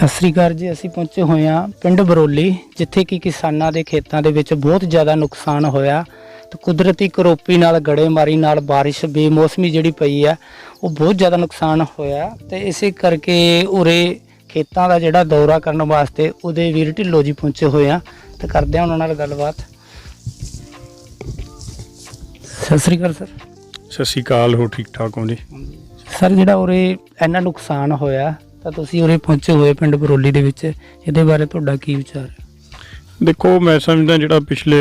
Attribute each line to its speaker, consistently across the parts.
Speaker 1: ਸਤਿ ਸ੍ਰੀ ਅਕਾਲ ਜੀ ਅਸੀਂ ਪਹੁੰਚੇ ਹੋਏ ਹਾਂ ਪਿੰਡ ਬਰੋਲੀ ਜਿੱਥੇ ਕਿ ਕਿਸਾਨਾਂ ਦੇ ਖੇਤਾਂ ਦੇ ਵਿੱਚ ਬਹੁਤ ਜ਼ਿਆਦਾ ਨੁਕਸਾਨ ਹੋਇਆ। ਤੇ ਕੁਦਰਤੀ ਕਰੋਪੀ ਨਾਲ ਗੜੇਮਾਰੀ ਨਾਲ ਬਾਰਿਸ਼ ਬੇਮੌਸਮੀ ਜਿਹੜੀ ਪਈ ਹੈ ਉਹ ਬਹੁਤ ਜ਼ਿਆਦਾ ਨੁਕਸਾਨ ਹੋਇਆ। ਤੇ ਇਸੇ ਕਰਕੇ ਉਰੇ ਖੇਤਾਂ ਦਾ ਜਿਹੜਾ ਦੌਰਾ ਕਰਨ ਵਾਸਤੇ ਉਹਦੇ ਵੀਰ ਢਿੱਲੋਂ ਜੀ ਪਹੁੰਚੇ ਹੋਏ ਆ। ਤੇ ਕਰਦੇ ਆ ਉਹਨਾਂ ਨਾਲ ਗੱਲਬਾਤ। ਸਤਿ ਸ੍ਰੀ ਅਕਾਲ ਸਰ।
Speaker 2: ਸਤਿ ਸ਼੍ਰੀ ਅਕਾਲ ਹੋ ਠੀਕ ਠਾਕ ਹੋ ਜੀ?
Speaker 1: ਸਰ ਜਿਹੜਾ ਉਰੇ ਇੰਨਾ ਨੁਕਸਾਨ ਹੋਇਆ ਤਾਂ ਤੁਸੀਂ ਉਰੇ ਪਹੁੰਚੇ ਹੋਏ ਪਿੰਡ ਬਰੋਲੀ ਦੇ ਵਿੱਚ, ਇਹਦੇ ਬਾਰੇ ਤੁਹਾਡਾ ਕੀ ਵਿਚਾਰ ਹੈ?
Speaker 2: ਦੇਖੋ, ਮੈਂ ਸਮਝਦਾ ਜਿਹੜਾ ਪਿਛਲੇ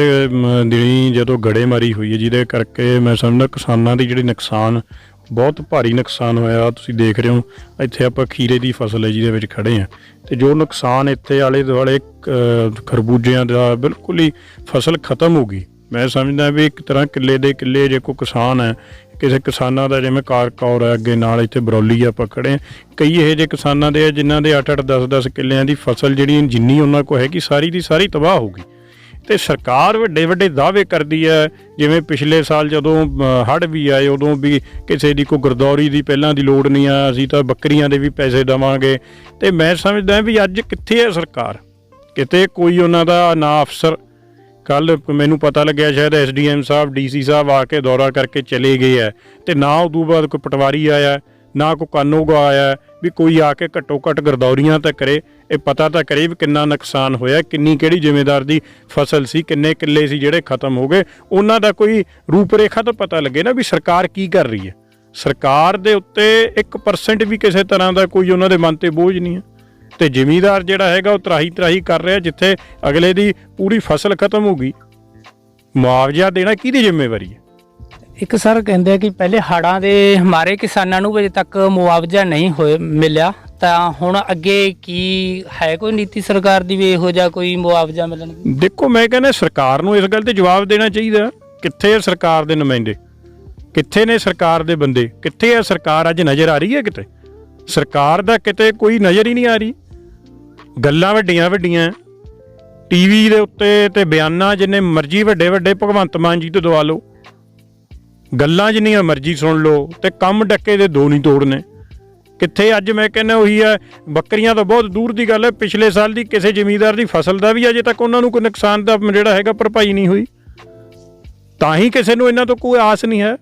Speaker 2: ਦਿਨੀ ਜਦੋਂ ਗੜੇਮਾਰੀ ਹੋਈ ਹੈ, ਜਿਹਦੇ ਕਰਕੇ ਮੈਂ ਸਮਝਦਾ ਕਿਸਾਨਾਂ ਦੀ ਜਿਹੜੀ ਨੁਕਸਾਨ, ਬਹੁਤ ਭਾਰੀ ਨੁਕਸਾਨ ਹੋਇਆ। ਤੁਸੀਂ ਦੇਖ ਰਹੇ ਹੋ, ਇੱਥੇ ਆਪਾਂ ਖੀਰੇ ਦੀ ਫਸਲ ਹੈ, ਜਿਹਦੇ ਵਿੱਚ ਖੜੇ ਆ ਤੇ ਜੋ ਨੁਕਸਾਨ ਇੱਥੇ ਆਲੇ ਦੁਆਲੇ ਖਰਬੂਜਿਆਂ ਦਾ ਬਿਲਕੁਲ ਹੀ ਫਸਲ ਖਤਮ ਹੋ ਗਈ। ਮੈਂ ਸਮਝਦਾ ਵੀ ਇੱਕ ਤਰ੍ਹਾਂ ਕਿੱਲੇ ਦੇ ਕਿੱਲੇ ਜੇ ਕੋਈ ਕਿਸਾਨ ਹੈ, ਕਿਸੇ ਕਿਸਾਨਾਂ ਦਾ ਜਿਵੇਂ ਕਾਰਕੌਰ ਹੈ, ਅੱਗੇ ਨਾਲ ਇੱਥੇ ਬਰੌਲੀ ਆਪਾਂ ਖੜੇ ਹਾਂ। ਕਈ ਇਹੋ ਜਿਹੇ ਕਿਸਾਨਾਂ ਦੇ ਆ ਜਿਨ੍ਹਾਂ ਦੇ 8-8 10-10 ਕਿੱਲਿਆਂ ਦੀ ਫਸਲ ਜਿਹੜੀ ਜਿੰਨੀ ਉਹਨਾਂ ਕੋਲ ਹੈਗੀ, ਸਾਰੀ ਦੀ ਸਾਰੀ ਤਬਾਹ ਹੋ ਗਈ। ਤੇ ਸਰਕਾਰ ਵੱਡੇ ਵੱਡੇ ਦਾਅਵੇ ਕਰਦੀ ਹੈ, ਜਿਵੇਂ ਪਿਛਲੇ ਸਾਲ ਜਦੋਂ ਹੜ ਵੀ ਆਏ, ਉਦੋਂ ਵੀ ਕਿਸੇ ਦੀ ਕੋਈ ਗਰਦੌਰੀ ਦੀ ਪਹਿਲਾਂ ਦੀ ਲੋੜ ਨਹੀਂ ਆ, ਅਸੀਂ ਤਾਂ ਬੱਕਰੀਆਂ ਦੇ ਵੀ ਪੈਸੇ ਦੇਵਾਂਗੇ। ਤੇ ਮੈਂ ਸਮਝਦਾ ਵੀ ਅੱਜ ਕਿੱਥੇ ਹੈ ਸਰਕਾਰ? ਕਿਤੇ ਕੋਈ ਉਹਨਾਂ ਦਾ ਨਾ ਅਫਸਰ ਕੱਲ ਮੈਨੂੰ ਪਤਾ ਲੱਗਿਆ ਸ਼ਾਇਦ ਐਸਡੀਐਮ ਸਾਹਿਬ, ਡੀਸੀ ਸਾਹਿਬ ਆ ਕੇ ਦੌਰਾ ਕਰਕੇ ਚਲੇ ਗਏ ਆ। ਤੇ ਨਾ ਉਦੋਂ ਬਾਅਦ ਕੋਈ ਪਟਵਾਰੀ ਆਇਆ, ਨਾ ਕੋਈ ਕਾਨੂੰਗੋ ਆਇਆ ਵੀ ਕੋਈ ਆ ਕੇ ਘੱਟੋ ਘੱਟ ਗਰਦੌਰੀਆਂ ਤਾਂ ਕਰੇ। ਇਹ ਪਤਾ ਤਾਂ ਕਰੇ ਵੀ ਕਿੰਨਾ ਨੁਕਸਾਨ ਹੋਇਆ, ਕਿੰਨੀ ਕਿਹੜੀ ਜ਼ਿੰਮੇਦਾਰ ਦੀ ਫਸਲ ਸੀ, ਕਿੰਨੇ ਕਿੱਲੇ ਸੀ ਜਿਹੜੇ ਖਤਮ ਹੋ ਗਏ। ਉਹਨਾਂ ਦਾ ਕੋਈ ਰੂਪਰੇਖਾ ਤਾਂ ਪਤਾ ਲੱਗੇ ਨਾ ਵੀ ਸਰਕਾਰ ਕੀ ਕਰ ਰਹੀ ਹੈ। ਸਰਕਾਰ ਦੇ ਉੱਤੇ 1% ਵੀ ਕਿਸੇ ਤਰ੍ਹਾਂ ਦਾ ਕੋਈ ਉਹਨਾਂ ਦੇ ਮਨ ਤੇ ਬੋਝ ਨਹੀਂ ਹੈ। ਤੇ ਜ਼ਿਮੀਦਾਰ ਜਿਹੜਾ ਹੈਗਾ ਉਹ ਤਰਾਹੀ ਤਰਾਹੀ ਕਰ ਰਿਹਾ ਜਿੱਥੇ ਅਗਲੇ ਦੀ ਪੂਰੀ ਫਸਲ ਖਤਮ ਹੋ ਗਈ। ਮੁਆਵਜ਼ਾ ਦੇਣਾ ਕਿਹਦੀ ਜ਼ਿੰਮੇਵਾਰੀ ਹੈ?
Speaker 1: ਇੱਕ ਸਰ ਕਹਿੰਦੇ ਆ ਕਿ ਪਹਿਲੇ ਹੜਾਂ ਦੇ ਹਮਾਰੇ ਕਿਸਾਨਾਂ ਨੂੰ ਅਜੇ ਤੱਕ ਮੁਆਵਜ਼ਾ ਨਹੀਂ ਹੋਏ ਮਿਲਿਆ। ਤਾਂ ਹੁਣ ਅੱਗੇ ਕੀ ਹੈ ਕੋਈ ਨੀਤੀ ਸਰਕਾਰ ਦੀ ਵੀ ਇਹੋ ਜਿਹਾ ਕੋਈ ਮੁਆਵਜ਼ਾ ਮਿਲਣ?
Speaker 2: ਦੇਖੋ ਮੈਂ ਕਹਿੰਦਾ ਸਰਕਾਰ ਨੂੰ ਇਸ ਗੱਲ ਤੇ ਜਵਾਬ ਦੇਣਾ ਚਾਹੀਦਾ। ਕਿੱਥੇ ਹੈ ਸਰਕਾਰ ਦੇ ਨੁਮਾਇੰਦੇ? ਕਿੱਥੇ ਨੇ ਸਰਕਾਰ ਦੇ ਬੰਦੇ? ਕਿੱਥੇ ਹੈ ਸਰਕਾਰ? ਅੱਜ ਨਜ਼ਰ ਆ ਰਹੀ ਹੈ ਕਿਤੇ? ਸਰਕਾਰ ਦਾ ਕਿਤੇ ਕੋਈ ਨਜ਼ਰ ਹੀ ਨਹੀਂ ਆ ਰਹੀ। ਗੱਲਾਂ ਵੱਡੀਆਂ ਵੱਡੀਆਂ ਟੀਵੀ ਦੇ ਉੱਤੇ ਤੇ ਬਿਆਨਾਂ ਜਿੰਨੇ ਮਰਜ਼ੀ ਵੱਡੇ ਵੱਡੇ ਭਗਵੰਤ ਮਾਨ ਜੀ ਤੋਂ ਦਵਾ ਲਓ। ਗੱਲਾਂ ਜਿੰਨੀਆਂ ਮਰਜ਼ੀ ਸੁਣ ਲਓ ਤੇ ਕੰਮ ਡੱਕੇ ਦੇ ਦੋ ਨਹੀਂ ਤੋੜਨੇ। ਕਿੱਥੇ ਅੱਜ ਮੈਂ ਕਹਿੰਦਾ ਉਹੀ ਹੈ ਬੱਕਰੀਆਂ ਤਾਂ ਬਹੁਤ ਦੂਰ ਦੀ ਗੱਲ ਹੈ ਪਿਛਲੇ ਸਾਲ ਦੀ ਕਿਸੇ ਜ਼ਮੀਂਦਾਰ ਦੀ ਫਸਲ ਦਾ ਵੀ ਅਜੇ ਤੱਕ ਉਹਨਾਂ ਨੂੰ ਕੋਈ ਨੁਕਸਾਨ ਦਾ ਜਿਹੜਾ ਹੈਗਾ ਭਰਪਾਈ ਨਹੀਂ ਹੋਈ। ਤਾਂ ਹੀ ਕਿਸੇ ਨੂੰ ਇਹਨਾਂ ਤੋਂ ਕੋਈ ਆਸ ਨਹੀਂ ਹੈ।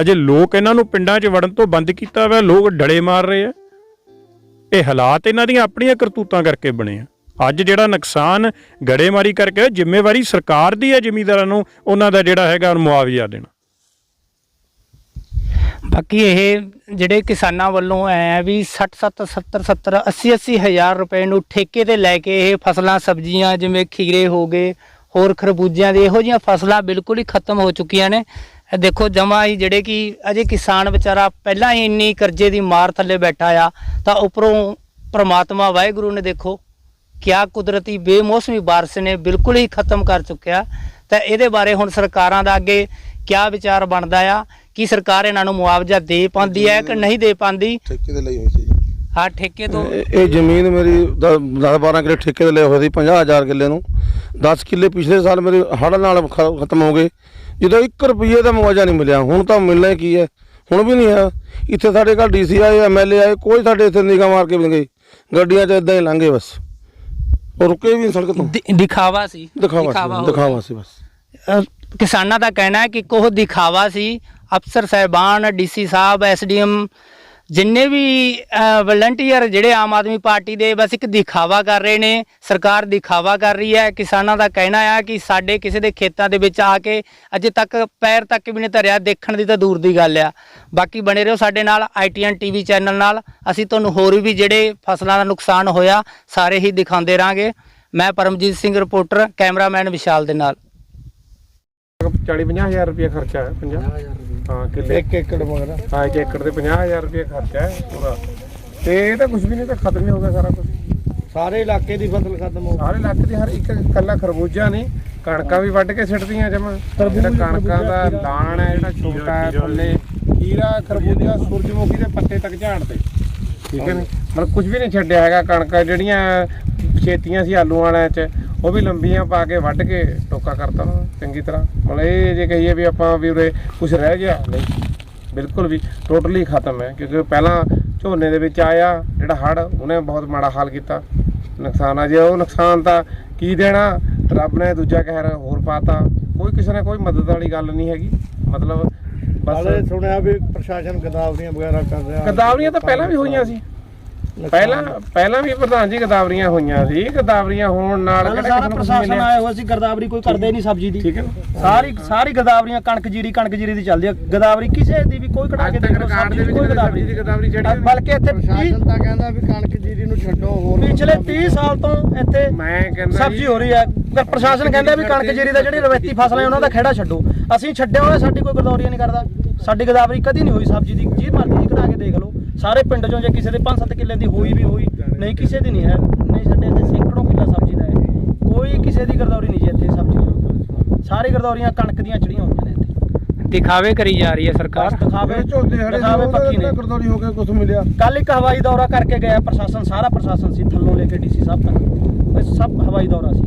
Speaker 2: ਅਜੇ ਲੋਕ ਇਹਨਾਂ ਨੂੰ ਪਿੰਡਾਂ 'ਚ ਵੜਨ ਤੋਂ ਬੰਦ ਕੀਤਾ ਹੋਇਆ ਲੋਕ ਡਲੇ ਮਾਰ ਰਹੇ ਆ ਇਹ ਹਾਲਾਤ ਇਹਨਾਂ ਦੀਆਂ ਆਪਣੀਆਂ ਕਰਤੂਤਾਂ ਕਰਕੇ ਬਣੇ ਆ। ਅੱਜ ਜਿਹੜਾ ਨੁਕਸਾਨ ਗੜੇਮਾਰੀ ਕਰਕੇ ਜ਼ਿੰਮੇਵਾਰੀ ਸਰਕਾਰ ਦੀ ਹੈ, ਜ਼ਿਮੀਂਦਾਰਾਂ ਨੂੰ, ਉਹਨਾਂ ਦਾ ਜਿਹੜਾ ਹੈਗਾ ਮੁਆਵਜ਼ਾ ਦੇਣਾ।
Speaker 1: ਬਾਕੀ ਇਹ ਜਿਹੜੇ ਕਿਸਾਨਾਂ ਵੱਲੋਂ ਐ ਵੀ 60 70 70 70 80 80 ਹਜ਼ਾਰ ਰੁਪਏ ਨੂੰ ਠੇਕੇ ਤੇ ਲੈ ਕੇ ਇਹ ਫਸਲਾਂ, ਸਬਜ਼ੀਆਂ ਜਿਵੇਂ ਖੀਰੇ ਹੋ ਗਏ, ਹੋਰ ਖਰਬੂਜਿਆਂ ਦੇ ਇਹੋ ਜਿਹੀਆਂ ਫਸਲਾਂ ਬਿਲਕੁਲ ਹੀ ਖਤਮ ਹੋ ਚੁੱਕੀਆਂ ਨੇ। ਇਹ ਦੇਖੋ ਜਮਾ ਹੀ ਜਿਹੜੇ ਕਿ ਅਜੇ ਕਿਸਾਨ ਵਿਚਾਰਾ ਪਹਿਲਾਂ ਹੀ ਇੰਨੀ ਕਰਜ਼ੇ ਦੀ ਮਾਰ ਥੱਲੇ ਬੈਠਾ ਆ ਤਾਂ ਉੱਪਰੋਂ ਪ੍ਰਮਾਤਮਾ ਵਾਹਿਗੁਰੂ ਨੇ ਦੇਖੋ ਕਿਆ ਕੁਦਰਤੀ ਬੇਮੌਸਮੀ ਬਾਰਿਸ਼ ਨੇ ਬਿਲਕੁਲ ਹੀ ਖਤਮ ਕਰ ਚੁੱਕਿਆ। ਤਾਂ ਇਹਦੇ ਬਾਰੇ ਹੁਣ ਸਰਕਾਰਾਂ ਦਾ ਅੱਗੇ ਕਿਆ ਵਿਚਾਰ ਬਣਦਾ ਆ ਕੀ ਸਰਕਾਰ ਇਹਨਾਂ ਨੂੰ ਮੁਆਵਜ਼ਾ ਦੇ ਪਾਉਂਦੀ ਹੈ ਕਿ ਨਹੀਂ ਦੇ ਪਾਉਂਦੀ?
Speaker 3: ਠੇਕੇ ਤੇ ਲਈ ਹੋਈ ਸੀ
Speaker 1: ਹਾਂ ਠੇਕੇ ਤੋਂ
Speaker 3: ਇਹ ਜ਼ਮੀਨ ਮੇਰੀ 10 12 ਕਿੱਲੇ ਠੇਕੇ ਤੇ ਲਈ ਹੋਈ ਸੀ 50000 ਕਿੱਲੇ ਨੂੰ। 10 ਕਿੱਲੇ ਪਿਛਲੇ ਸਾਲ ਮੇਰੇ ਹੜ੍ਹ ਨਾਲ ਖਤਮ ਹੋ ਗਏ। ਜਦੋਂ 1 ਰੁਪਏ ਦਾ ਮੁਆਵਜ਼ਾ ਨਹੀਂ ਮਿਲਿਆ ਹੁਣ ਤਾਂ ਮਿਲਣਾ ਕੀ ਹੈ? ਹੁਣ ਵੀ ਨਹੀਂ ਹੈ। ਇੱਥੇ ਸਾਡੇ ਘਰ ਡੀਸੀ ਆਏ ਐਮਐਲਏ ਆਏ ਕੋਈ ਸਾਡੇ ਇੱਥੇ ਨਿਗਾਹ ਮਾਰ ਕੇ ਵੀ ਗੱਡੀਆਂ 'ਚ ਇਦਾਂ ਹੀ ਲੰਘੇ ਬਸ। ਉਹ ਰੁਕੇ ਵੀ ਨਹੀਂ ਸੜਕ ਤੋਂ।
Speaker 1: ਦਿ- ਦਿਖਾਵਾ ਸੀ।
Speaker 3: ਦਿਖਾਵਾ
Speaker 1: ਹੋ
Speaker 3: ਸੀ ਦਿਖਾਵਾ ਸੀ ਬਸ।
Speaker 1: ਅਹ ਕਿਸਾਨਾਂ ਦਾ ਕਹਿਣਾ ਹੈ ਕਿ ਕੋਹ ਦਿਖਾਵਾ ਸੀ। ਅਫਸਰ ਸਾਹਿਬਾਨ ਡੀਸੀ ਸਾਹਿਬ ਐਸਡੀਐਮ ਜਿੰਨੇ ਵੀ ਵਲੰਟੀਅਰ ਜਿਹੜੇ ਆਮ ਆਦਮੀ ਪਾਰਟੀ ਦੇ ਬਸ ਇੱਕ ਦਿਖਾਵਾ ਕਰ ਰਹੇ ਨੇ, ਸਰਕਾਰ ਦਿਖਾਵਾ ਕਰ ਰਹੀ ਹੈ, ਕਿਸਾਨਾਂ ਦਾ ਕਹਿਣਾ ਆ ਕਿ ਸਾਡੇ ਕਿਸੇ ਦੇ ਖੇਤਾਂ ਦੇ ਵਿੱਚ ਆ ਕੇ ਅਜੇ ਤੱਕ ਪੈਰ ਤੱਕ ਵੀ ਨਹੀਂ ਧਰਿਆ, ਦੇਖਣ ਦੀ ਤਾਂ ਦੂਰ ਦੀ ਗੱਲ ਆ। ਬਾਕੀ ਬਣੇ ਰਹੋ ਸਾਡੇ ਨਾਲ ਆਈਟੀਐਨ ਟੀਵੀ ਚੈਨਲ ਨਾਲ। ਅਸੀਂ ਤੁਹਾਨੂੰ ਹੋਰ ਵੀ ਜਿਹੜੇ ਫਸਲਾਂ ਦਾ ਨੁਕਸਾਨ ਹੋਇਆ, ਸਾਰੇ ਹੀ ਦਿਖਾਉਂਦੇ ਰਾਂਗੇ। ਮੈਂ ਪਰਮਜੀਤ ਸਿੰਘ, ਰਿਪੋਰਟਰ, ਕੈਮਰਾਮੈਨ ਵਿਸ਼ਾਲ ਦੇ ਨਾਲ।
Speaker 4: 40 ਹਜ਼ਾਰ ਰੁਪਏ ਖਰਚਾ ਹੈ 50 ਹਾਂ ਕਿੱਲੇ
Speaker 3: ਇੱਕ ਏਕੜ ਮਗਰ।
Speaker 4: ਹਾਂ ਇੱਕ ਏਕੜ ਦੇ 50000 ਰੁਪਏ ਖਰਚਾ ਹੈ ਪੂਰਾ। ਤੇ ਇਹ ਤਾਂ ਕੁਝ ਵੀ ਨਹੀਂ ਤਾਂ ਖਤਮ ਹੀ ਹੋ ਗਿਆ ਸਾਰਾ ਕੁਝ
Speaker 3: ਸਾਰੇ ਇਲਾਕੇ ਦੀ ਫਸਲ ਖਤਮ ਹੋ
Speaker 4: ਸਾਰੇ ਇਲਾਕੇ ਦੀ ਹਰ ਇੱਕ ਕੱਲਾ ਖਰਬੂਜਾ ਨਹੀਂ ਕਣਕਾਂ ਵੀ ਵੱਢ ਕੇ ਸਿੱਟਦੀਆਂ ਜਮਾ। ਜਿਹੜਾ ਕਣਕਾਂ ਦਾ ਦਾਣ ਹੈ ਜਿਹੜਾ ਛੋਟਾ ਹੈ ਥੱਲੇ ਖੀਰਾ ਖਰਬੂਜਾ ਸੂਰਜਮੁਖੀ ਦੇ ਪੱਤੇ ਤੱਕ ਝਾੜਦੇ ਠੀਕ ਹੈ ਨੀ? ਮਤਲਬ ਕੁਝ ਵੀ ਨਹੀਂ ਛੱਡਿਆ ਹੈਗਾ ਕਣਕਾਂ ਜਿਹੜੀਆਂ ਛੇਤੀਆਂ ਸੀ ਆਲੂ ਵਾਲਿਆਂ ਚ। ਉਹ ਵੀ ਲੰਬੀਆਂ ਪਾ ਕੇ ਵੱਢ ਕੇ ਟੋਕਾ ਕਰਤਾ ਉਹਨਾਂ ਚੰਗੀ ਤਰ੍ਹਾਂ। ਮਤਲਬ ਇਹ ਜੇ ਕਹੀਏ ਵੀ ਆਪਾਂ ਵੀ ਉਰੇ ਕੁਝ ਰਹਿ ਗਿਆ ਨਹੀਂ। ਬਿਲਕੁਲ ਵੀ ਟੋਟਲੀ ਖਤਮ ਹੈ ਕਿਉਂਕਿ ਪਹਿਲਾਂ ਝੋਨੇ ਦੇ ਵਿੱਚ ਆਇਆ ਜਿਹੜਾ ਹੜ ਉਹਨੇ ਬਹੁਤ ਮਾੜਾ ਹਾਲ ਕੀਤਾ। ਨੁਕਸਾਨ ਆ ਜੇ ਉਹ ਨੁਕਸਾਨ ਤਾਂ ਕੀ ਦੇਣਾ? ਰੱਬ ਨੇ ਦੂਜਾ ਕਹਿਰ ਹੋਰ ਪਾਤਾ। ਕੋਈ ਕਿਸੇ ਨੇ ਕੋਈ ਮਦਦ ਵਾਲੀ ਗੱਲ ਨਹੀਂ ਹੈਗੀ। ਮਤਲਬ ਬਸ
Speaker 3: ਸੁਣਿਆ ਵੀ ਪ੍ਰਸ਼ਾਸਨ ਗਦਾਵਰੀਆਂ ਵਗੈਰਾ ਕਰ ਰਿਹਾ।
Speaker 4: ਗਦਾਵਰੀਆਂ ਤਾਂ ਪਹਿਲਾਂ ਵੀ ਹੋਈਆਂ ਸੀ। ਪਹਿਲਾਂ ਪਹਿਲਾਂ ਵੀ ਪ੍ਰਧਾਨ ਜੀ ਗਦਾਵਰੀਆਂ ਹੋਈਆਂ ਸੀ। ਗਦਾਵਰੀਆਂ ਹੋਣ ਨਾਲ ਕਿਹੜਾ
Speaker 5: ਸਾਰਾ ਪ੍ਰਸ਼ਾਸਨ
Speaker 4: ਮਿਲਿਆ?
Speaker 5: ਆਇਆ ਹੋਇਆ ਸੀ ਗਰਦਾਵਰੀ ਕੋਈ ਕਰਦੇ ਨਹੀਂ ਸਬਜ਼ੀ ਦੀ।
Speaker 4: ਠੀਕ ਹੈ।
Speaker 5: ਸਾਰੀ ਸਾਰੀ ਗਦਾਵਰੀਆਂ ਕਣਕ ਜੀਰੀ ਕਣਕ ਜੀਰੀ ਦੀ ਚੱਲਦੀ ਆ। ਗਦਾਵਰੀ ਕਿਸੇ ਦੀ ਵੀ ਕੋਈ ਕਢਾ ਕੇ ਦੇਖ
Speaker 4: ਰਿਕਾਰਡ ਦੇ
Speaker 5: ਸਬਜ਼ੀ
Speaker 4: ਵਿੱਚ
Speaker 5: ਦੀ ਕੋਈ
Speaker 4: ਸਬਜ਼ੀ ਦੀ ਗਦਾਵਰੀ
Speaker 5: ਗਦਾਵਰੀ
Speaker 4: ਜਿਹੜੀ
Speaker 5: ਬਲਕਿ ਇੱਥੇ
Speaker 3: ਪ੍ਰਸ਼ਾਸਨ ਤਾਂ ਕਹਿੰਦਾ ਵੀ ਕਣਕ ਜੀਰੀ ਨੂੰ ਛੱਡੋ ਹੋਰ
Speaker 5: ਪਿਛਲੇ 30 ਸਾਲ ਤੋਂ ਇੱਥੇ
Speaker 4: ਮੈਂ ਕਹਿੰਦਾ
Speaker 5: ਸਬਜ਼ੀ ਹੋ ਰਹੀ ਹੈ ਪਰ ਪ੍ਰਸ਼ਾਸਨ ਕਹਿੰਦਾ ਵੀ ਕਣਕ ਜੀਰੀ ਦਾ ਜਿਹੜੀ ਰਵਾਇਤੀ ਫਸਲ ਹੈ ਉਹਨਾਂ ਦਾ ਖੇੜਾ ਛੱਡੋ। ਅਸੀਂ ਛੱਡਿਆ ਹੋਇਆ ਸਾਡੀ ਕੋਈ ਗਰਦੌਰੀ ਨਹੀਂ ਕਰਦਾ। ਸਾਡੀ ਗਦਾਵਰੀ ਕਦੀ ਨਹੀਂ ਹੋਈ ਸਬਜ਼ੀ ਦੀ। ਜੀ ਮਰਜ਼ੀ ਦੀ ਕਢਾ ਕੇ ਦੇਖ ਲਓ। ਸਾਰੇ ਪਿੰਡ ਚੋਂ ਜੇ ਕਿਸੇ ਦੇ 5-7 ਕਿੱਲੇ ਦੀ ਹੋਈ ਵੀ ਹੋਈ ਨਹੀਂ ਕਿਸੇ ਦੀ ਨਹੀਂ ਹੈ ਨਹੀਂ ਸਾਡੇ ਇੱਥੇ ਸੈਂਕੜੋਂ ਕਿੱਲਾ ਸਬਜ਼ੀ ਦਾ ਹੈ। ਕੋਈ ਕਿਸੇ ਦੀ ਗਰਦੌਰੀ ਨਹੀਂ ਜੀ ਇੱਥੇ ਸਬਜ਼ੀ ਦੀ। ਸਾਰੀ ਗਰਦੌਰੀਆਂ ਕਣਕ ਦੀਆਂ ਚੜੀਆਂ ਹੋਈਆਂ ਨੇ ਇੱਥੇ।
Speaker 1: ਦਿਖਾਵੇ ਕਰੀ ਜਾ ਰਹੀ ਹੈ ਸਰਕਾਰ?
Speaker 5: ਦਿਖਾਵੇ
Speaker 3: ਝੋਨੇ ਹੜੇ
Speaker 5: ਦਿਖਾਵੇ ਪੱਕੀ ਨੇ
Speaker 3: ਕਰਦੋਰੀ ਹੋ ਕੇ ਕੁਝ ਮਿਲਿਆ।
Speaker 5: ਕੱਲ ਇੱਕ ਹਵਾਈ ਦੌਰਾ ਕਰਕੇ ਗਿਆ ਪ੍ਰਸ਼ਾਸਨ ਸਾਰਾ ਪ੍ਰਸ਼ਾਸਨ ਸੀ ਥੱਲੋਂ ਲੈ ਕੇ ਡੀਸੀ ਸਾਹਿਬ ਤੱਕ। ਸਭ ਹਵਾਈ ਦੌਰਾ ਸੀ।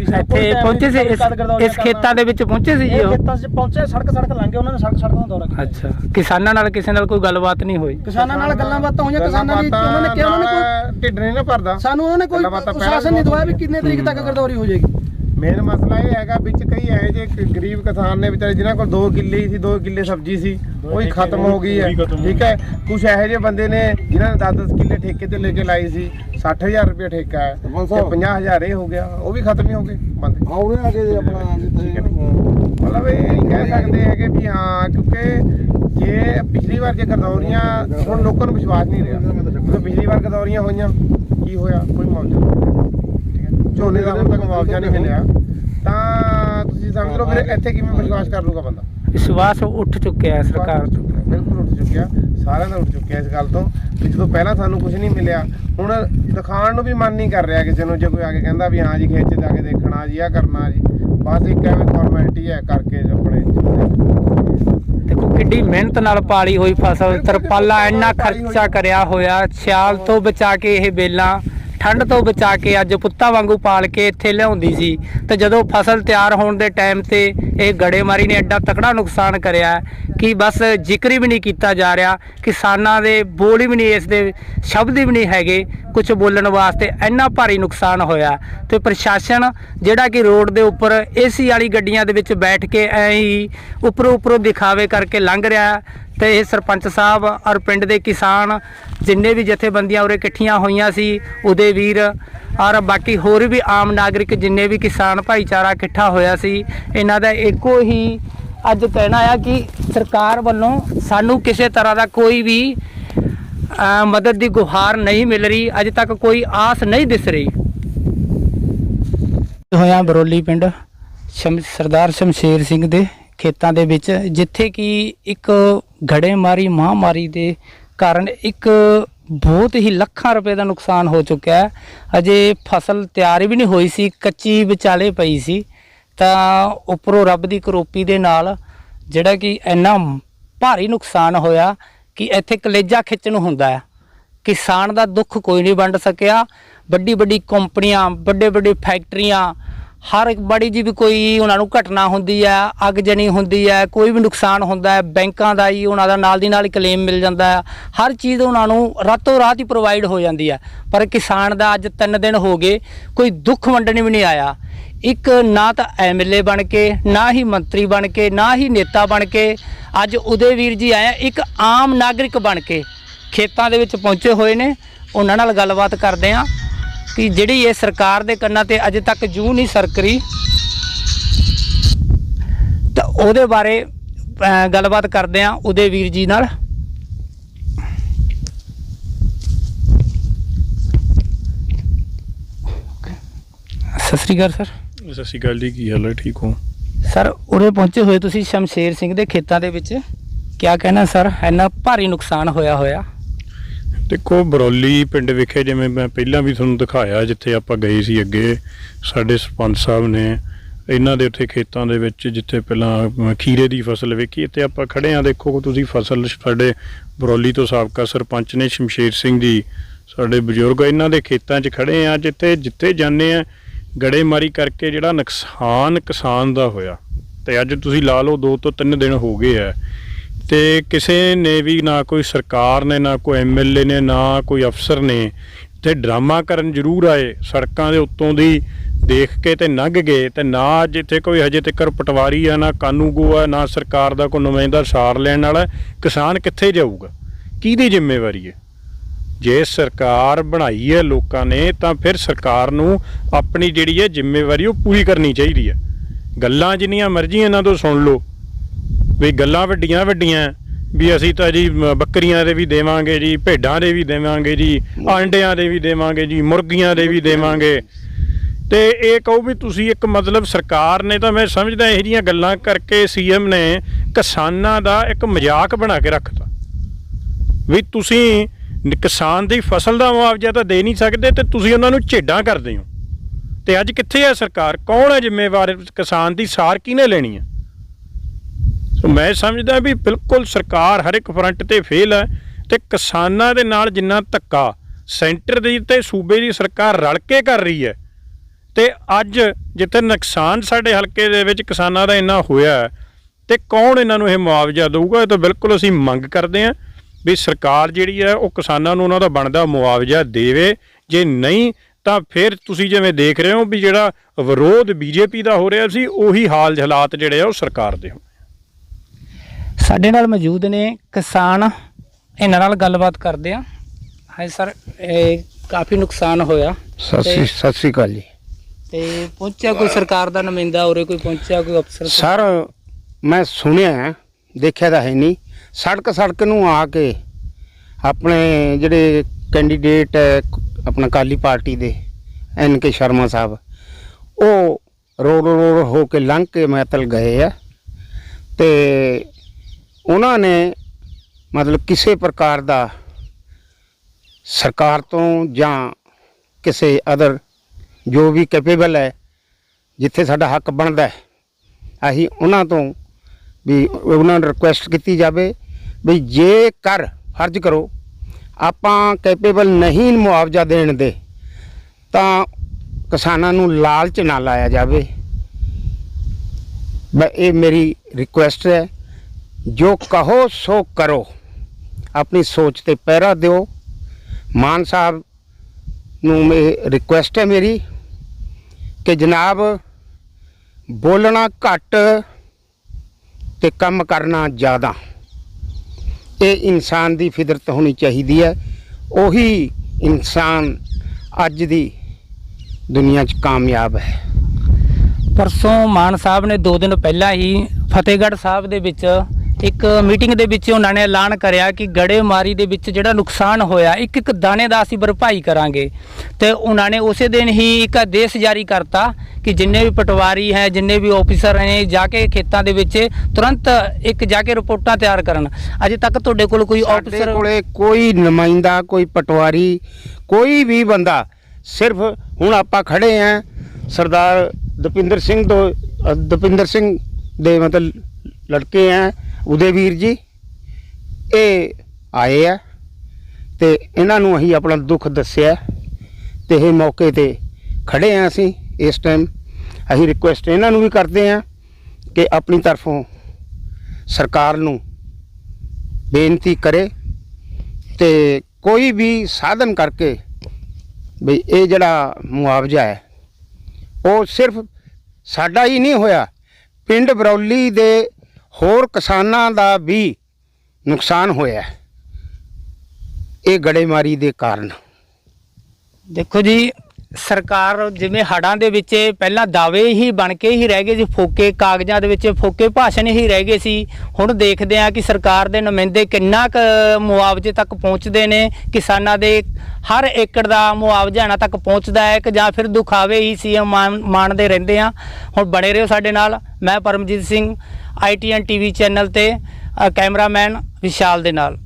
Speaker 1: ਇੱਥੇ ਪਹੁੰਚੇ ਸੀ
Speaker 5: ਨਹੀਂ
Speaker 1: ਇਸ
Speaker 5: ਕਦ ਗਰਦੌਰੀਆਂ
Speaker 1: ਇਸ ਖੇਤਾਂ ਦੇ ਵਿੱਚ ਪਹੁੰਚੇ ਸੀ ਜੀ
Speaker 5: ਇਹ
Speaker 1: ਉਹ?
Speaker 5: ਖੇਤਾਂ 'ਚ ਪਹੁੰਚੇ ਸੜਕ ਸੜਕ ਲੰਘ ਗਏ ਉਹਨਾਂ ਨੇ ਸੜਕ ਸੜਕ ਦਾ ਦੌਰਾ ਕੀਤਾ।
Speaker 1: ਅੱਛਾ। ਕਿਸਾਨਾਂ ਨਾਲ ਕਿਸੇ ਨਾਲ ਕੋਈ ਗੱਲਬਾਤ ਨਹੀਂ ਹੋਈ?
Speaker 5: ਕਿਸਾਨਾਂ ਨਾਲ ਗੱਲਾਂ ਬਾਤਾਂ ਹੋਈਆਂ ਕਿਸਾਨਾਂ ਦੀ ਉਹਨਾਂ ਨੇ ਕਿਹਾ ਉਹਨਾਂ ਨੇ ਕੋਈ
Speaker 4: ਢਿੱਡ ਨਹੀਂ ਨਾ ਭਰਦਾ।
Speaker 5: ਸਾਨੂੰ ਉਹਨਾਂ ਨੇ ਕੋਈ
Speaker 4: ਗੱਲਾਂ ਬਾਤਾਂ ਪਹਿਲਾਂ
Speaker 5: ਪ੍ਰਸ਼ਾਸਨ ਨਹੀਂ ਦਵਾਇਆ ਵੀ ਕਿੰਨੇ ਤਰੀਕ ਤੱਕ ਗਰਦੌਰੀ ਹੋ ਜਾਏਗੀ।
Speaker 4: ਮੇਨ ਮਸਲਾ ਇਹ ਹੈਗਾ ਵਿੱਚ ਕਈ ਐ ਜੇ ਗਰੀਬ ਕਿਸਾਨ ਨੇ ਵਿਚਾਰੇ ਜਿਨ੍ਹਾਂ ਕੋਲ 2 ਕਿੱਲੇ ਹੀ ਸੀ 2 ਕਿੱਲੇ ਸਬਜ਼ੀ ਸੀ ਉਹ ਹੀ ਖਤਮ ਹੋ ਗਈ ਹੈ। ਠੀਕ ਹੈ? ਕੁਝ ਇਹੋ ਜਿਹੇ ਬੰਦੇ ਨੇ ਜਿਨ੍ਹਾਂ ਨੇ 10-10 ਕਿੱਲੇ ਠੇਕੇ ਤੇ ਲੈ ਕੇ ਲਾਈ ਸੀ 60000 ਰੁਪਏ ਠੇਕਾ ਹੈ ਤੇ 50000 ਇਹ ਹੋ ਗਿਆ ਉਹ ਵੀ ਖਤਮ ਹੀ ਹੋ ਗਏ ਬੰਦੇ।
Speaker 3: ਆਉਣੇ ਆ ਕੇ ਆਪਣਾ ਜਿੱਥੇ
Speaker 4: ਮਤਲਬ ਇਹ ਨਹੀਂ ਕਹਿ ਸਕਦੇ ਹੈਗੇ ਵੀ ਹਾਂ ਕਿਉਂਕਿ ਜੇ ਪਿਛਲੀ ਵਾਰ ਜੇ ਗਰਦੌਰੀਆਂ ਹੁਣ ਲੋਕਾਂ ਨੂੰ ਵਿਸ਼ਵਾਸ ਨਹੀਂ ਰਿਹਾ। ਜਦੋਂ ਪਿਛਲੀ ਵਾਰ ਗਰਦੌਰੀਆਂ ਹੋਈਆਂ ਕੀ ਹੋਇਆ? ਕੋਈ ਹੈ ਝੋਨੇ ਦਾ ਹੁਣ ਤੱਕ ਮੁਆਵਜ਼ਾ ਨਹੀਂ ਮਿਲਿਆ। ਤਾਂ ਤੁਸੀਂ ਸਮਝ ਲਓ ਫਿਰ ਇੱਥੇ ਕਿਵੇਂ ਵਿਸ਼ਵਾਸ ਕਰ ਲੂਗਾ ਬੰਦਾ?
Speaker 1: ਵਿਸ਼ਵਾਸ ਉੱਠ ਚੁੱਕਿਆ ਹੈ ਸਰਕਾਰ ਤੋਂ।
Speaker 4: ਬਿਲਕੁਲ ਉੱਠ ਚੁੱਕਿਆ ਸਾਰਿਆਂ ਦਾ ਉੱਠ ਚੁੱਕਿਆ ਇਸ ਗੱਲ ਤੋਂ ਕਿ ਜਦੋਂ ਪਹਿਲਾਂ ਸਾਨੂੰ ਕੁਝ ਨਹੀਂ ਮਿਲਿਆ ਹੁਣ ਦਿਖਾਉਣ ਨੂੰ ਵੀ ਮਨ ਨਹੀਂ ਕਰ ਰਿਹਾ ਕਿਸੇ ਨੂੰ ਜੇ ਕੋਈ ਆ ਕੇ ਕਹਿੰਦਾ ਵੀ ਹਾਂ ਜੀ ਖੇਤ 'ਚ ਜਾ ਕੇ ਦੇਖਣਾ ਜੀ ਆ ਕਰਨਾ ਜੀ ਬਸ ਇੱਕ ਐਵੇਂ ਫਾਰਮੈਲਿਟੀ ਹੈ ਕਰਕੇ ਆਪਣੇ
Speaker 1: ਦੇਖੋ ਕਿੱਡੀ ਮਿਹਨਤ ਨਾਲ ਪਾਲੀ ਹੋਈ ਫਸਲ ਤਰਪਾਲਾ ਇੰਨਾ ਖਰਚਾ ਕਰਿਆ ਹੋਇਆ ਸਿਆਲ ਤੋਂ ਬਚਾ ਕੇ ਇਹ ਬੇਲਾਂ ਠੰਡ ਤੋਂ ਬਚਾ ਕੇ ਅੱਜ ਪੁੱਤਾਂ ਵਾਂਗੂ ਪਾਲ ਕੇ ਇੱਥੇ ਲਿਆਉਂਦੀ ਸੀ। ਤੇ ਜਦੋਂ ਫਸਲ ਤਿਆਰ ਹੋਣ ਦੇ ਟਾਈਮ ਤੇ ਇਹ ਗੜੇਮਾਰੀ ਨੇ ਐਡਾ ਤਕੜਾ ਨੁਕਸਾਨ ਕਰਿਆ, ਕਿ ਬਸ ਜ਼ਿਕਰ ਹੀ ਵੀ ਨਹੀਂ ਕੀਤਾ ਜਾ ਰਿਹਾ, ਕਿਸਾਨਾਂ ਦੇ ਬੋਲ ਹੀ ਵੀ ਨਹੀਂ ਇਸ ਦੇ, ਸ਼ਬਦ ਹੀ ਵੀ ਨਹੀਂ ਹੈਗੇ ਕੁਝ ਬੋਲਣ ਵਾਸਤੇ ਇੰਨਾ ਭਾਰੀ ਨੁਕਸਾਨ ਹੋਇਆ। ਤੇ ਪ੍ਰਸ਼ਾਸਨ ਜਿਹੜਾ ਕਿ ਰੋਡ ਦੇ ਉੱਪਰ ਏਸੀ ਵਾਲੀ ਗੱਡੀਆਂ ਦੇ ਵਿੱਚ ਬੈਠ ਕੇ ਐਂ ਹੀ ਉੱਪਰੋਂ ਉੱਪਰੋਂ ਦਿਖਾਵੇ ਕਰਕੇ ਲੰਘ ਰਿਹਾ ਤੇ ਇਹ ਸਰਪੰਚ ਸਾਹਿਬ ਔਰ ਪਿੰਡ ਦੇ ਕਿਸਾਨ ਜਿੰਨੇ ਵੀ ਜਥੇਬੰਦੀਆਂ ਉਰੇ ਇਕੱਠੀਆਂ ਹੋਈਆਂ ਸੀ, ਉਹਦੇ ਵੀਰ ਔਰ ਬਾਕੀ ਹੋਰ ਵੀ ਆਮ ਨਾਗਰਿਕ ਜਿੰਨੇ ਵੀ ਕਿਸਾਨ ਭਾਈਚਾਰਾ ਇਕੱਠਾ ਹੋਇਆ ਸੀ, ਇਹਨਾਂ ਦਾ ਇੱਕੋ ਹੀ ਅੱਜ ਕਹਿਣਾ ਆ ਕਿ ਸਰਕਾਰ ਵੱਲੋਂ ਸਾਨੂੰ ਕਿਸੇ ਤਰ੍ਹਾਂ ਦਾ ਕੋਈ ਵੀ ਮਦਦ ਦੀ ਗੁਹਾਰ ਨਹੀਂ ਮਿਲ ਰਹੀ, ਅਜੇ ਤੱਕ ਕੋਈ ਆਸ ਨਹੀਂ ਦਿਸ ਰਹੀ। ਹੋਇਆ ਬਰੋਲੀ ਪਿੰਡ ਸ਼ਮ, ਸਰਦਾਰ ਸ਼ਮਸ਼ੇਰ ਸਿੰਘ ਦੇ ਖੇਤਾਂ ਦੇ ਵਿੱਚ, ਜਿੱਥੇ ਕਿ ਇੱਕ ਗੜੇਮਾਰੀ ਮਹਾਮਾਰੀ ਦੇ ਕਾਰਨ ਇੱਕ ਬਹੁਤ ਹੀ ਲੱਖਾਂ ਰੁਪਏ ਦਾ ਨੁਕਸਾਨ ਹੋ ਚੁੱਕਿਆ ਹੈ। ਅਜੇ ਫਸਲ ਤਿਆਰ ਵੀ ਨਹੀਂ ਹੋਈ ਸੀ, ਕੱਚੀ ਵਿਚਾਲੇ ਪਈ ਸੀ। ਤਾਂ ਉੱਪਰੋਂ ਰੱਬ ਦੀ ਕਰੋਪੀ ਦੇ ਨਾਲ ਜਿਹੜਾ ਕਿ ਇੰਨਾ ਭਾਰੀ ਨੁਕਸਾਨ ਹੋਇਆ ਕਿ ਇੱਥੇ ਕਲੇਜਾ ਖਿੱਚਣ ਹੁੰਦਾ ਹੈ। ਕਿਸਾਨ ਦਾ ਦੁੱਖ ਕੋਈ ਨਹੀਂ ਵੰਡ ਸਕਿਆ। ਵੱਡੀ ਵੱਡੀ ਕੰਪਨੀਆਂ ਵੱਡੇ ਵੱਡੇ ਫੈਕਟਰੀਆਂ ਹਰ ਇੱਕ ਬੜੀ ਜੀ ਵੀ ਕੋਈ ਉਹਨਾਂ ਨੂੰ ਘਟਨਾ ਹੁੰਦੀ ਹੈ ਅੱਗ ਜਣੀ ਹੁੰਦੀ ਹੈ ਕੋਈ ਵੀ ਨੁਕਸਾਨ ਹੁੰਦਾ ਹੈ, ਬੈਂਕਾਂ ਦਾ ਹੀ ਉਹਨਾਂ ਦਾ ਨਾਲ ਦੀ ਨਾਲ ਹੀ ਕਲੇਮ ਮਿਲ ਜਾਂਦਾ ਹੈ ਹਰ ਚੀਜ਼ ਉਹਨਾਂ ਨੂੰ ਰਾਤੋਂ ਰਾਤ ਹੀ ਪ੍ਰੋਵਾਈਡ ਹੋ ਜਾਂਦੀ ਹੈ ਪਰ ਕਿਸਾਨ ਦਾ ਅੱਜ 3 ਦਿਨ ਹੋ ਗਏ, ਕੋਈ ਦੁੱਖ ਵੰਡਣ ਵੀ ਨਹੀਂ ਆਇਆ। ਇੱਕ ਨਾ ਤਾਂ ਐਮਐਲਏ ਬਣ ਕੇ, ਨਾ ਹੀ ਮੰਤਰੀ ਬਣ ਕੇ, ਨਾ ਹੀ ਨੇਤਾ ਬਣ ਕੇ, ਅੱਜ ਉਦੇਵੀਰ ਜੀ ਆਇਆ ਇੱਕ ਆਮ ਨਾਗਰਿਕ ਬਣ ਕੇ ਖੇਤਾਂ ਦੇ ਵਿੱਚ ਪਹੁੰਚੇ ਹੋਏ ਨੇ। ਉਹਨਾਂ ਨਾਲ ਗੱਲਬਾਤ ਕਰਦੇ ਆ। ਕਿ ਜਿਹੜੀ ਇਹ ਸਰਕਾਰ ਦੇ ਕੰਨਾਂ ਤੇ ਅਜੇ ਤੱਕ ਜੂ ਨਹੀਂ ਸਰਕਰੀ ਤਾਂ ਉਹਦੇ ਬਾਰੇ ਗੱਲਬਾਤ ਕਰਦੇ ਆ ਉਦੇ ਵੀਰ ਜੀ ਨਾਲ। ਸਤਿ ਸ੍ਰੀ ਅਕਾਲ ਸਰ।
Speaker 2: ਸਤਿ ਸ਼੍ਰੀ ਅਕਾਲ ਜੀ ਕੀ ਹਾਲ ਹੈ? ਠੀਕ ਹੋ?
Speaker 1: ਸਰ ਉਰੇ ਪਹੁੰਚੇ ਹੋਏ ਤੁਸੀਂ ਸ਼ਮਸ਼ੇਰ ਸਿੰਘ ਦੇ ਖੇਤਾਂ ਦੇ ਵਿੱਚ। ਕਿਆ ਕਹਿਣਾ ਸਰ? ਇੰਨਾ ਭਾਰੀ ਨੁਕਸਾਨ ਹੋਇਆ ਹੋਇਆ।
Speaker 2: ਦੇਖੋ, ਬਰੌਲੀ ਪਿੰਡ ਵਿਖੇ ਜਿਵੇਂ ਮੈਂ ਪਹਿਲਾਂ ਵੀ ਤੁਹਾਨੂੰ ਦਿਖਾਇਆ, ਜਿੱਥੇ ਆਪਾਂ ਗਏ ਸੀ ਅੱਗੇ, ਸਾਡੇ ਸਰਪੰਚ ਸਾਹਿਬ ਨੇ ਇਹਨਾਂ ਦੇ ਉੱਥੇ ਖੇਤਾਂ ਦੇ ਵਿੱਚ, ਜਿੱਥੇ ਪਹਿਲਾਂ ਖੀਰੇ ਦੀ ਫਸਲ ਵੇਖੀ, ਇੱਥੇ ਆਪਾਂ ਖੜੇ ਆ ਦੇਖੋ ਤੁਸੀਂ ਫਸਲ ਸਾਡੇ ਬਰੌਲੀ ਤੋਂ ਸਾਬਕਾ ਸਰਪੰਚ ਨੇ ਸ਼ਮਸ਼ੇਰ ਸਿੰਘ ਜੀ, ਸਾਡੇ ਬਜ਼ੁਰਗ, ਇਹਨਾਂ ਦੇ ਖੇਤਾਂ 'ਚ ਖੜੇ ਆ ਜਿੱਥੇ ਜਿੱਥੇ ਜਾਂਦੇ ਆ ਗੜੇਮਾਰੀ ਕਰਕੇ ਜਿਹੜਾ ਨੁਕਸਾਨ ਕਿਸਾਨ ਦਾ ਹੋਇਆ, ਤੇ ਅੱਜ ਤੁਸੀਂ ਲਾ ਲਓ 2 ਤੋਂ 3 ਦਿਨ ਹੋ ਗਏ ਆ ਤੇ ਕਿਸੇ ਨੇ ਵੀ ਨਾ ਕੋਈ ਸਰਕਾਰ ਨੇ, ਨਾ ਕੋਈ ਐਮਐਲਏ ਨੇ, ਨਾ ਕੋਈ ਅਫਸਰ ਨੇ ਤੇ ਡਰਾਮਾ ਕਰਨ ਜ਼ਰੂਰ ਆਏ, ਸੜਕਾਂ ਦੇ ਉੱਤੋਂ ਦੀ ਦੇਖ ਕੇ ਤੇ ਲੰਘ ਗਏ ਤੇ ਨਾ ਅੱਜ ਇੱਥੇ ਕੋਈ ਹਜੇ ਤੱਕ ਪਟਵਾਰੀ ਆ, ਨਾ ਕਾਨੂੰਗੋ ਆ, ਨਾ ਸਰਕਾਰ ਦਾ ਕੋਈ ਨੁਮਾਇੰਦਾ ਸਾਰ ਲੈਣ ਵਾਲਾ, ਕਿਸਾਨ ਕਿੱਥੇ ਜਾਊਗਾ? ਕਿਹਦੀ ਜ਼ਿੰਮੇਵਾਰੀ ਹੈ? ਜੇ ਸਰਕਾਰ ਬਣਾਈ ਹੈ ਲੋਕਾਂ ਨੇ, ਤਾਂ ਫਿਰ ਸਰਕਾਰ ਨੂੰ ਆਪਣੀ ਜਿਹੜੀ ਹੈ ਜ਼ਿੰਮੇਵਾਰੀ ਉਹ ਪੂਰੀ ਕਰਨੀ ਚਾਹੀਦੀ ਹੈ। ਗੱਲਾਂ ਜਿੰਨੀਆਂ ਮਰਜ਼ੀ ਇਹਨਾਂ ਤੋਂ ਸੁਣ ਲਓ। ਵੀ ਗੱਲਾਂ ਵੱਡੀਆਂ ਵੱਡੀਆਂ ਵੀ ਅਸੀਂ ਤਾਂ ਜੀ ਬੱਕਰੀਆਂ ਦੇ ਵੀ ਦੇਵਾਂਗੇ ਜੀ, ਭੇਡਾਂ ਦੇ ਵੀ ਦੇਵਾਂਗੇ ਜੀ, ਆਂਡਿਆਂ ਦੇ ਵੀ ਦੇਵਾਂਗੇ ਜੀ, ਮੁਰਗੀਆਂ ਦੇ ਵੀ ਦੇਵਾਂਗੇ। ਤੇ ਇਹ ਕਹੋ ਵੀ ਤੁਸੀਂ ਇੱਕ ਮਤਲਬ ਸਰਕਾਰ ਨੇ ਤਾਂ ਮੈਂ ਸਮਝਦਾ ਇਹ ਜੀਆਂ ਗੱਲਾਂ ਕਰਕੇ ਸੀਐਮ ਨੇ ਕਿਸਾਨਾਂ ਦਾ ਇੱਕ ਮਜ਼ਾਕ ਬਣਾ ਕੇ ਰੱਖਤਾ। ਵੀ ਤੁਸੀਂ ਕਿਸਾਨ ਦੀ ਫਸਲ ਦਾ ਮੁਆਵਜ਼ਾ ਤਾਂ ਦੇ ਨਹੀਂ ਸਕਦੇ ਤੇ ਤੁਸੀਂ ਉਹਨਾਂ ਨੂੰ ਝੇਡਾਂ ਕਰਦੇ ਹੋ। ਤੇ ਅੱਜ ਕਿੱਥੇ ਹੈ ਸਰਕਾਰ? ਕੌਣ ਹੈ ਜ਼ਿੰਮੇਵਾਰ ਕਿਸਾਨ ਦੀ ਸਾਰ ਕਿਹਨੇ ਲੈਣੀ ਹੈ ਮੈਂ ਸਮਝਦਾ ਵੀ ਬਿਲਕੁਲ ਸਰਕਾਰ ਹਰ ਇੱਕ ਫਰੰਟ ਤੇ ਫੇਲ ਹੈ ਤੇ ਕਿਸਾਨਾਂ ਦੇ ਨਾਲ ਜਿੰਨਾ ਧੱਕਾ ਸੈਂਟਰ ਦੀ ਤੇ ਸੂਬੇ ਦੀ ਸਰਕਾਰ ਰਲ ਕੇ ਕਰ ਰਹੀ ਹੈ। ਤੇ ਅੱਜ ਜਿੱਥੇ ਨੁਕਸਾਨ ਸਾਡੇ ਹਲਕੇ ਦੇ ਵਿੱਚ ਕਿਸਾਨਾਂ ਦਾ ਇੰਨਾ ਹੋਇਆ ਹੈ, ਤੇ ਕੌਣ ਇਹਨਾਂ ਨੂੰ ਇਹ ਮੁਆਵਜ਼ਾ ਦੇਊਗਾ ਇਹ ਤਾਂ ਬਿਲਕੁਲ ਅਸੀਂ ਮੰਗ ਕਰਦੇ ਹਾਂ ਵੀ ਸਰਕਾਰ ਜਿਹੜੀ ਹੈ ਉਹ ਕਿਸਾਨਾਂ ਨੂੰ ਉਹਨਾਂ ਦਾ ਬਣਦਾ ਮੁਆਵਜ਼ਾ ਦੇਵੇ। ਜੇ ਨਹੀਂ ਤਾਂ ਫਿਰ ਤੁਸੀਂ ਜਿਵੇਂ ਦੇਖ ਰਹੇ ਹੋ ਵੀ ਜਿਹੜਾ ਵਿਰੋਧ ਬੀਜੇਪੀ ਦਾ ਹੋ ਰਿਹਾ ਸੀ ਉਹੀ ਹਾਲ ਹਾਲਾਤ ਜਿਹੜੇ ਆ ਉਹ ਸਰਕਾਰ ਦੇ ਹੋ
Speaker 1: ਸਾਡੇ ਨਾਲ ਮੌਜੂਦ ਨੇ ਕਿਸਾਨ ਇਹਨਾਂ ਨਾਲ ਗੱਲਬਾਤ ਕਰਦੇ ਆ ਹਾਂ ਸਰ ਇਹ ਕਾਫੀ ਨੁਕਸਾਨ ਹੋਇਆ।
Speaker 6: ਸਤਿ ਸ੍ਰੀ ਸਤਿ ਸ੍ਰੀ ਅਕਾਲ ਜੀ।
Speaker 1: ਤੇ ਪਹੁੰਚਿਆ ਕੋਈ ਸਰਕਾਰ ਦਾ ਨੁਮਾਇੰਦਾ ਉਰੇ ਕੋਈ ਪਹੁੰਚਿਆ ਕੋਈ ਅਫਸਰ
Speaker 6: ਸਰ ਮੈਂ ਸੁਣਿਆ ਹੈ, ਦੇਖਿਆ ਤਾਂ ਹੈ ਨਹੀਂ। ਸੜਕ ਸੜਕ ਨੂੰ ਆ ਕੇ ਆਪਣੇ ਜਿਹੜੇ ਕੈਂਡੀਡੇਟ ਹੈ ਆਪਣਾ ਕਾਲੀ ਪਾਰਟੀ ਦੇ ਐਨ ਕੇ ਸ਼ਰਮਾ ਸਾਹਿਬ ਉਹ ਰੋਡ ਰੋਡ ਹੋ ਕੇ ਲੰਘ ਕੇ ਮੈਤਲ ਗਏ ਆ। ਤੇ ਉਹਨਾਂ ਨੇ ਮਤਲਬ ਕਿਸੇ ਪ੍ਰਕਾਰ ਦਾ ਸਰਕਾਰ ਤੋਂ ਜਾਂ ਕਿਸੇ ਅਦਰ ਜੋ ਵੀ ਕੈਪੇਬਲ ਹੈ, ਜਿੱਥੇ ਸਾਡਾ ਹੱਕ ਬਣਦਾ ਹੈ ਅਸੀਂ ਉਹਨਾਂ ਤੋਂ ਵੀ ਉਹਨਾਂ ਨੂੰ ਰਿਕੁਐਸਟ ਕੀਤੀ ਜਾਵੇ ਵੀ ਜੇ ਕਰ ਫਰਜ਼ ਕਰੋ ਆਪਾਂ ਕੈਪੇਬਲ ਨਹੀਂ ਮੁਆਵਜ਼ਾ ਦੇਣ ਦੇ, ਤਾਂ ਕਿਸਾਨਾਂ ਨੂੰ ਲਾਲਚ ਨਾ ਲਾਇਆ ਜਾਵੇ। ਬਈ ਇਹ ਮੇਰੀ ਰਿਕੁਐਸਟ ਹੈ। ਜੋ ਕਹੋ ਸੋ ਕਰੋ। ਆਪਣੀ ਸੋਚ ਤੇ ਪਹਿਰਾ ਦਿਓ। ਮਾਨ ਸਾਹਿਬ ਨੂੰ ਮੇ ਰਿਕੁਐਸਟ ਹੈ ਮੇਰੀ ਕਿ ਜਨਾਬ ਬੋਲਣਾ ਘੱਟ ਤੇ ਕੰਮ ਕਰਨਾ ਜ਼ਿਆਦਾ। ਇਹ ਇਨਸਾਨ ਦੀ ਫਿਦਰਤ ਹੋਣੀ ਚਾਹੀਦੀ ਹੈ। ਉਹੀ ਇਨਸਾਨ ਅੱਜ ਦੀ ਦੁਨੀਆ 'ਚ ਕਾਮਯਾਬ ਹੈ।
Speaker 1: ਪਰਸੋਂ ਮਾਨ ਸਾਹਿਬ ਨੇ 2 ਦਿਨ ਪਹਿਲਾਂ ਹੀ ਫਤਿਹਗੜ੍ਹ ਸਾਹਿਬ ਦੇ ਵਿੱਚ ਇੱਕ ਮੀਟਿੰਗ ਦੇ ਵਿੱਚ ਉਹਨਾਂ ਨੇ ਐਲਾਨ ਕਰਿਆ ਕਿ ਗੜੇਮਾਰੀ ਦੇ ਵਿੱਚ ਜਿਹੜਾ ਨੁਕਸਾਨ ਹੋਇਆ ਇੱਕ ਇੱਕ ਦਾਣੇ ਦਾ ਅਸੀਂ ਭਰਪਾਈ ਕਰਾਂਗੇ। ਤੇ ਉਹਨਾਂ ਨੇ ਉਸੇ ਦਿਨ ਹੀ ਇੱਕ ਆਦੇਸ਼ ਜਾਰੀ ਕਰਤਾ ਕਿ ਜਿੰਨੇ ਵੀ ਪਟਵਾਰੀ ਹੈ ਜਿੰਨੇ ਵੀ ਆਫੀਸਰ ਨੇ ਜਾ ਕੇ ਖੇਤਾਂ ਦੇ ਵਿੱਚ ਤੁਰੰਤ ਇੱਕ ਜਾ ਕੇ ਰਿਪੋਰਟਾਂ ਤਿਆਰ ਕਰਨ। ਅਜੇ ਤੱਕ ਤੁਹਾਡੇ ਕੋਲ ਕੋਈ ਆਫੀਸਰ
Speaker 6: ਕੋਲੇ ਕੋਈ ਨੁਮਾਇੰਦਾ ਕੋਈ ਪਟਵਾਰੀ ਕੋਈ ਵੀ ਬੰਦਾ ਸਿਰਫ ਹੁਣ ਆਪਾਂ ਖੜੇ ਆਂ ਸਰਦਾਰ ਦਪਿੰਦਰ ਸਿੰਘ ਤੋਂ ਦਪਿੰਦਰ ਸਿੰਘ ਦੇ ਮਤਲਬ ਲੜਕੇ ਆ। ਉਦੇਵੀਰ ਜੀ, ਇਹ ਆਏ ਆ ਤੇ ਇਹਨਾਂ ਨੂੰ ਅਸੀਂ ਆਪਣਾ ਦੁੱਖ ਦੱਸਿਆ ਤੇ ਇਹ ਮੌਕੇ ਤੇ ਖੜੇ ਆ ਅਸੀਂ ਇਸ ਟਾਈਮ ਅਸੀਂ ਰਿਕੁਐਸਟ ਇਹਨਾਂ ਨੂੰ ਵੀ ਕਰਦੇ ਆ ਕਿ ਆਪਣੀ ਤਰਫੋਂ ਸਰਕਾਰ ਨੂੰ ਬੇਨਤੀ ਕਰੇ ਤੇ ਕੋਈ ਵੀ ਸਾਧਨ ਕਰਕੇ ਵੀ ਇਹ ਜਿਹੜਾ ਮੁਆਵਜ਼ਾ ਹੈ, ਉਹ ਸਿਰਫ ਸਾਡਾ ਹੀ ਨਹੀਂ ਹੋਇਆ, ਪਿੰਡ ਬਰੌਲੀ ਦੇ ਹੋਰ ਕਿਸਾਨਾਂ ਦਾ ਵੀ ਨੁਕਸਾਨ ਹੋਇਆ ਹੈ। ਇਹ ਗੜੇਮਾਰੀ ਦੇ ਕਾਰਨ।
Speaker 1: ਦੇਖੋ ਜੀ, ਸਰਕਾਰ ਜਿਵੇਂ ਹੜਾਂ ਦੇ ਵਿੱਚ ਪਹਿਲਾਂ ਦਾਅਵੇ ਹੀ ਬਣ ਕੇ ਹੀ ਰਹਿ ਗਏ ਸੀ, ਫੋਕੇ ਕਾਗਜ਼ਾਂ ਦੇ ਵਿੱਚ ਫੋਕੇ ਭਾਸ਼ਣ ਹੀ ਰਹਿ ਗਏ ਸੀ। ਹੁਣ ਦੇਖਦੇ ਆ ਕਿ ਸਰਕਾਰ ਦੇ ਨੁਮਾਇੰਦੇ ਕਿੰਨਾ ਕੁ ਮੁਆਵਜ਼ੇ ਤੱਕ ਪਹੁੰਚਦੇ ਨੇ। ਕਿਸਾਨਾਂ ਦੇ ਹਰ ਏਕੜ ਦਾ ਮੁਆਵਜ਼ਾ ਇਹਨਾਂ ਤੱਕ ਪਹੁੰਚਦਾ ਹੈ ਕਿ ਜਾਂ ਫਿਰ ਦੁਖਾਵੇ ਹੀ ਸੀਐਮ ਮਾਣਦੇ ਰਹਿੰਦੇ ਆ। ਹੁਣ ਬਣੇ ਰਹੋ ਸਾਡੇ ਨਾਲ। ਮੈਂ Paramjit Singh ITN TV channel ਤੇ ਕੈਮਰਾਮੈਨ ਵਿਸ਼ਾਲ ਦੇ ਨਾਲ।